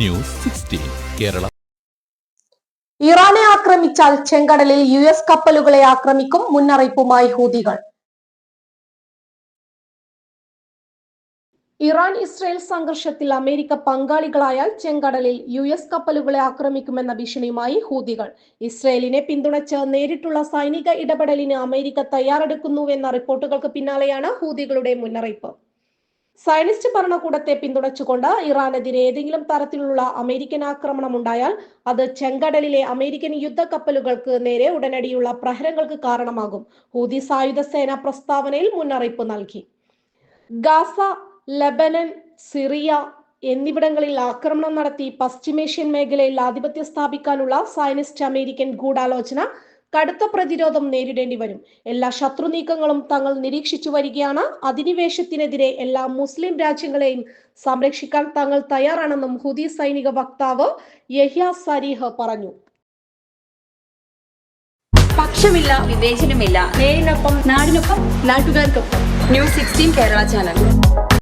News sixteen Kerala. ഇറാനെ ആക്രമിച്ചാൽ ചെങ്കടലിൽ U S കപ്പലുകളെ ആക്രമിക്കും മുന്നറിയിപ്പുമായി ഹൂതികൾ. ഇറാൻ ഇസ്രയേൽ സംഘർഷത്തിൽ അമേരിക്ക പങ്കാളികളായാൽ ചെങ്കടലിൽ യു എസ് കപ്പലുകളെ ആക്രമിക്കുമെന്ന ഭീഷണിയുമായി ഹൂതികൾ. ഇസ്രയേലിനെ പിന്തുണച്ച് നേരിട്ടുള്ള സൈനിക ഇടപെടലിന് അമേരിക്ക തയ്യാറെടുക്കുന്നുവെന്ന റിപ്പോർട്ടുകൾക്ക് പിന്നാലെയാണ് ഹൂതികളുടെ മുന്നറിയിപ്പ്. സയനിസ്റ്റ് ഭരണകൂടത്തെ പിന്തുണച്ചുകൊണ്ട് ഇറാനെതിരെ ഏതെങ്കിലും തരത്തിലുള്ള അമേരിക്കൻ ആക്രമണം ഉണ്ടായാൽ അത് ചെങ്കടലിലെ അമേരിക്കൻ യുദ്ധക്കപ്പലുകൾക്ക് നേരെ ഉടനടിയുള്ള പ്രഹരങ്ങൾക്ക് കാരണമാകും ഹൂതി സായുധ സേന പ്രസ്താവനയിൽ മുന്നറിയിപ്പ് നൽകി. ഗാസ ലബനൻ സിറിയ എന്നിവിടങ്ങളിൽ ആക്രമണം നടത്തി പശ്ചിമേഷ്യൻ മേഖലയിൽ ആധിപത്യം സ്ഥാപിക്കാനുള്ള സയനിസ്റ്റ് അമേരിക്കൻ ഗൂഢാലോചന കടുത്ത പ്രതിരോധം നേരിടേണ്ടി വരും. എല്ലാ ശത്രു നീക്കങ്ങളും തങ്ങൾ നിരീക്ഷിച്ചു വരികയാണ്. അധിനിവേശത്തിനെതിരെ എല്ലാ മുസ്ലിം രാജ്യങ്ങളെയും സംരക്ഷിക്കാൻ തങ്ങൾ തയ്യാറാണെന്നും ഹുദി സൈനിക വക്താവ് യഹ്യ സരീഹ് പറഞ്ഞു. പക്ഷമില്ല വിവേചനമില്ല. നേരിനൊപ്പം നാടിനൊപ്പം നാട്ടുകാർക്കൊപ്പം. News sixteen Kerala channel.